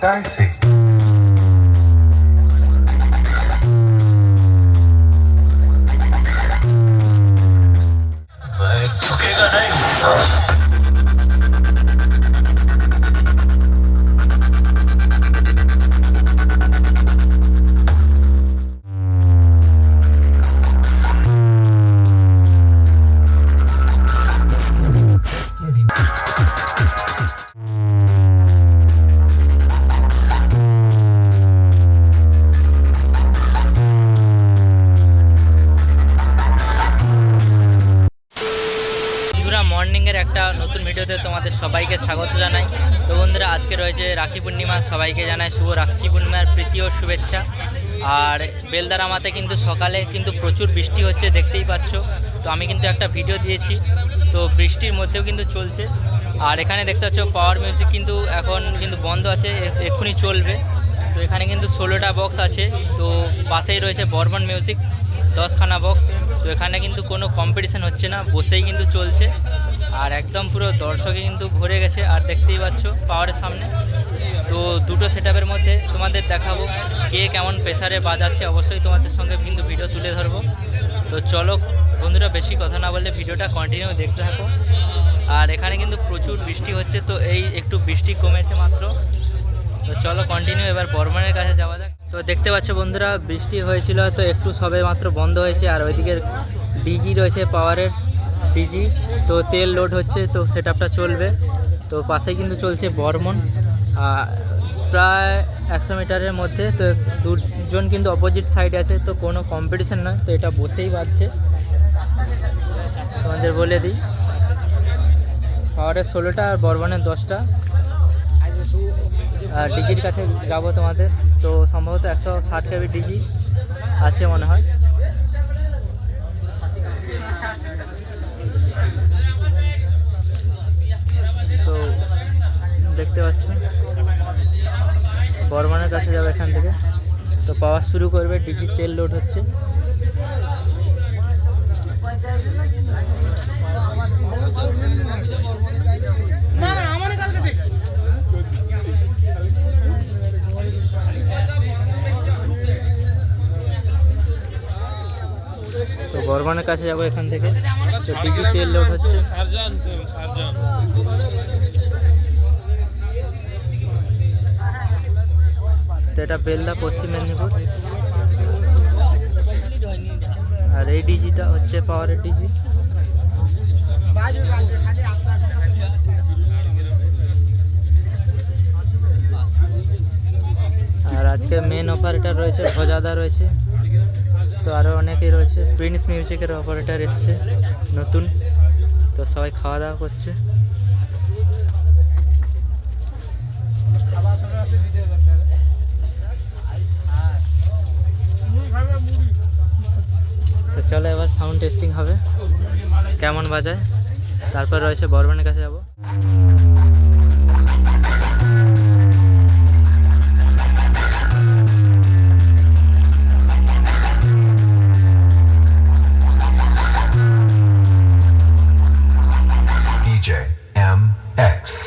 Dicey Rakhi Purnima সবাইকে জানায় শুভ রাখি পূর্ণিমার প্রীতি ও শুভেচ্ছা। আর বেলদারামাতে কিন্তু সকালে কিন্তু প্রচুর বৃষ্টি হচ্ছে, দেখতেই পাচ্ছ। তো আমি কিন্তু একটা ভিডিও দিয়েছি, তো বৃষ্টির মধ্যেও কিন্তু চলছে। আর এখানে দেখতে পাচ্ছ পাওয়ার মিউজিক কিন্তু এখন কিন্তু বন্ধ আছে এক্ষুনি চলবে। তো এখানে কিন্তু ষোলোটা বক্স আছে, তো পাশেই রয়েছে বর্মন মিউজিক দশখানা বক্স তো এখানে কিন্তু কোনো কম্পিটিশান হচ্ছে না, বসেই কিন্তু চলছে। আর একদম পুরো দর্শকে কিন্তু ভরে গেছে, আর দেখতেই পাচ্ছ পাওয়ারের সামনে। তো দুটো সেটআপের মধ্যে তোমাদের দেখাবো কে কেমন প্রেশারে বাজাচ্ছে। অবশ্যই তোমাদের সঙ্গে কিন্তু ভিডিও তুলে ধরবো। তো চলো বন্ধুরা, বেশি কথা না বললে ভিডিওটা কন্টিনিউ দেখতে থাকো। আর এখানে কিন্তু প্রচুর বৃষ্টি হচ্ছে, তো এই একটু বৃষ্টি কমেছে মাত্র। তো চলো কন্টিনিউ এবার বর্মনের কাছে যাওয়া যাক। তো দেখতে পাচ্ছ বন্ধুরা, বৃষ্টি হয়েছিল, তো একটু সবে মাত্র বন্ধ হয়েছে, আর ওইদিকে ডিজি রয়েছে পাওয়ারের ডিজি তো তেল লোড হচ্ছে, তো সেটআপটা চলবে। তো পাশেই কিন্তু চলছে বর্মন প্রায় একশো মিটারের মধ্যে, তো দুজন কিন্তু অপোজিট সাইড আছে, তো কোনো কম্পিটিশন নয়, তো এটা বসেই বাজছে তোমাদের বলে দিই, পাওয়ারের ষোলোটা আর বর্মনের দশটা। আর ডিজির কাছে যাব তোমাদের। তো সম্ভবত একশো ষাট কেবি ডিজি আছে মনে হয়। তো দেখতে পাচ্ছ বর্মানের কাছে যাবে এখান থেকে। তো পাওয়া শুরু করবে ডিজি তেল লোড হচ্ছে তো বর্মানের কাছে যাব এখান থেকে। তো ডিজি তেল লোড হচ্ছে। এটা বেলদা, পশ্চিম মেদিনীপুর। আর এই ডিজিটা হচ্ছে পাওয়ারের ডিজি। আর আজকে মেন অপারেটর রয়েছে, ভজাদা রয়েছে। তো আরও অনেকেই রয়েছে। প্রিন্স মিউজিকের অপারেটার এসছে, নতুন। তো সবাই খাওয়া দাওয়া করছে। তো চলো এবার সাউন্ড টেস্টিং হবে। কেমন বাজায়? তারপর রয়েছে বর্মনের কাছে যাব।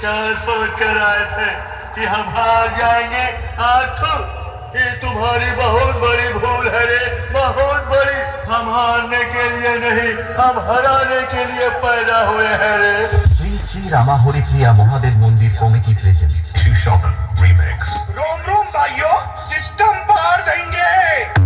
क्या सोच कर आए थे कि हम हार जाएंगे आठो ये तुम्हारी बहुत बड़ी भूल है रे बहुत बड़ी हम हारने के लिए नहीं हम हराने के लिए पैदा हुए हैं रे শ্রী শ্রী রামাহরি প্রিয়া মহাদেব মন্দির কমিটি প্রেজেন্ট Shushovan Remix रोम रोम भाइयों सिस्टम पार देंगे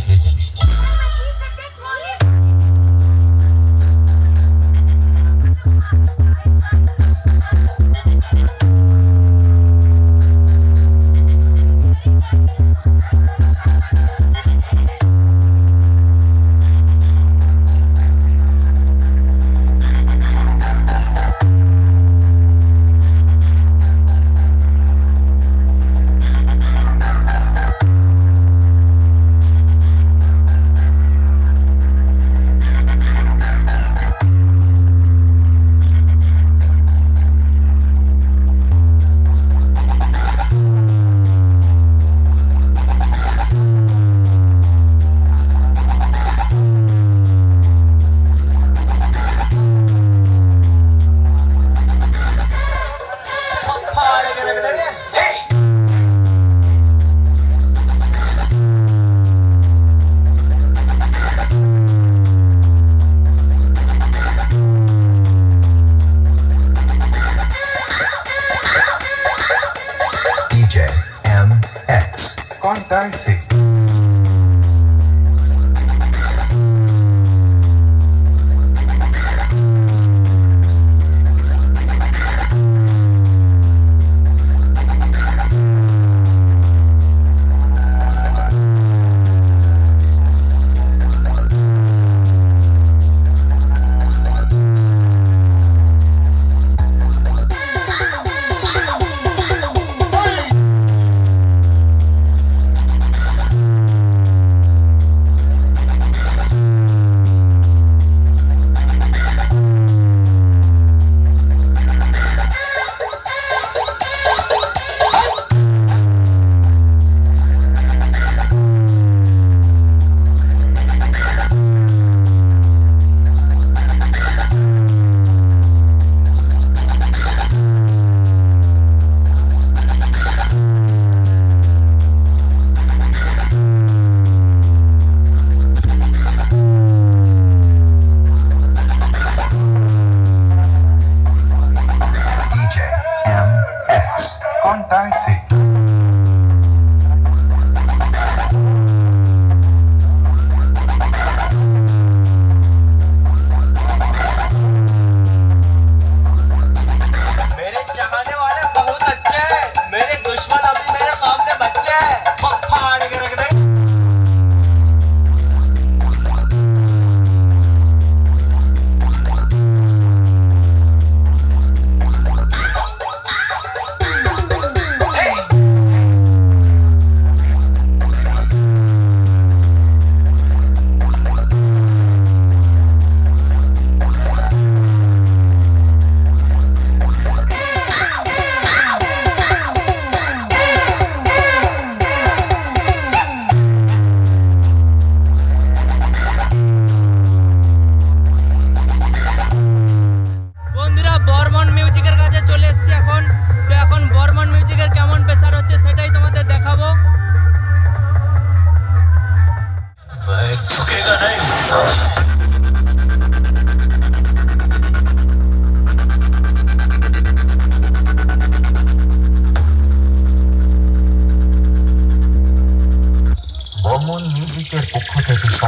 শ্রী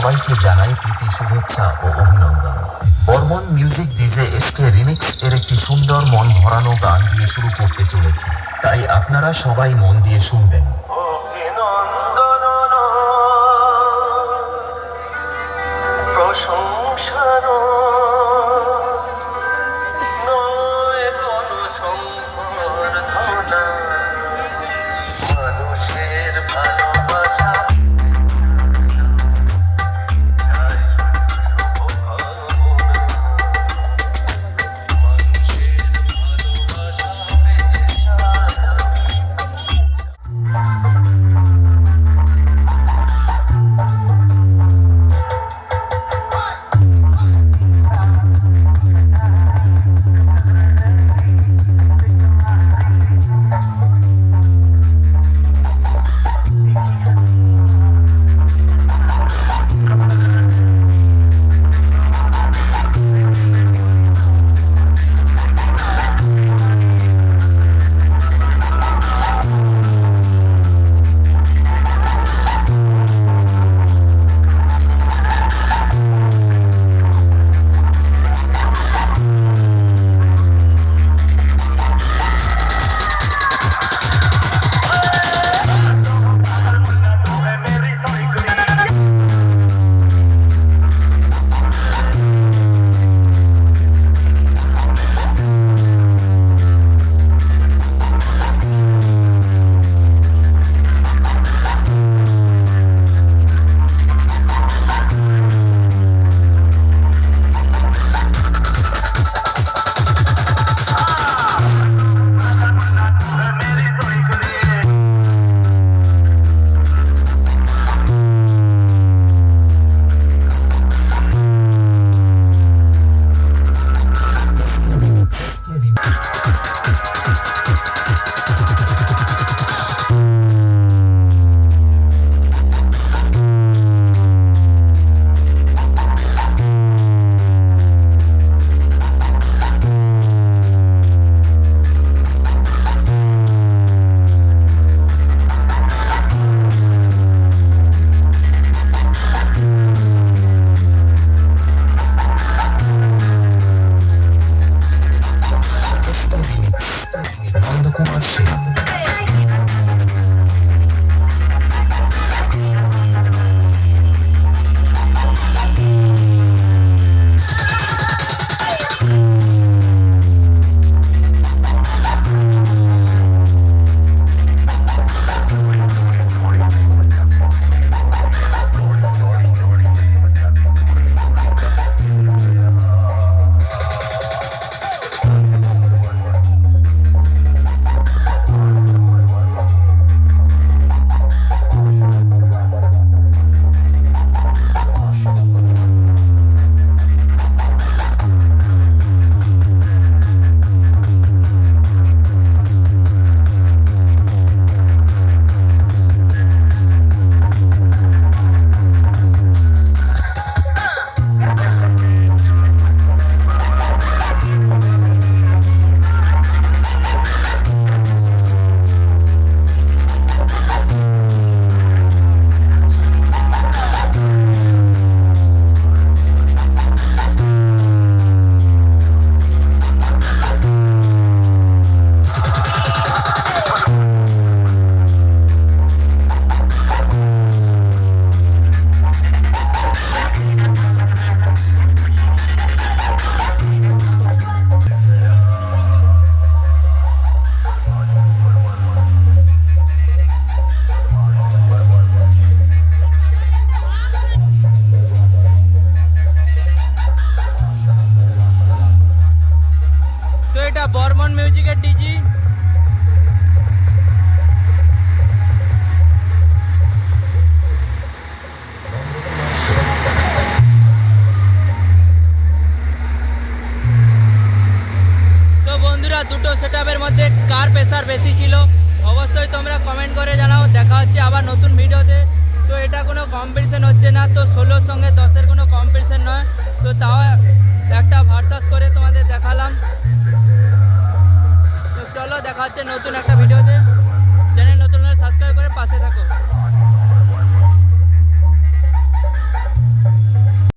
সবাইকে জানাই প্রীতি, শুভেচ্ছা ও অভিনন্দন। Barman music DJ SK remix এর একটি সুন্দর মন ভরানো গান দিয়ে শুরু করতে চলেছে। তাই আপনারা সবাই মন দিয়ে শুনবেন। বন্ধুরা দুটো সেট মধ্যে কার প্রেসার বেশি ছিল। অবশ্যই তোমরা কমেন্ট করে জানাও, দেখা হচ্ছে আবার নতুন ভিডিওতে তো এটা কোনো কম্পিটিশন হচ্ছে না, তো ষোলোর সঙ্গে দশের কোনো কম্পিটিশন নয়। তো তাও একটা ভার্সাস করে তোমাদের দেখালাম। তো চলো, দেখা হচ্ছে নতুন একটা ভিডিওতে চ্যানেল নতুন সাবস্ক্রাইব করে পাশে থাকো।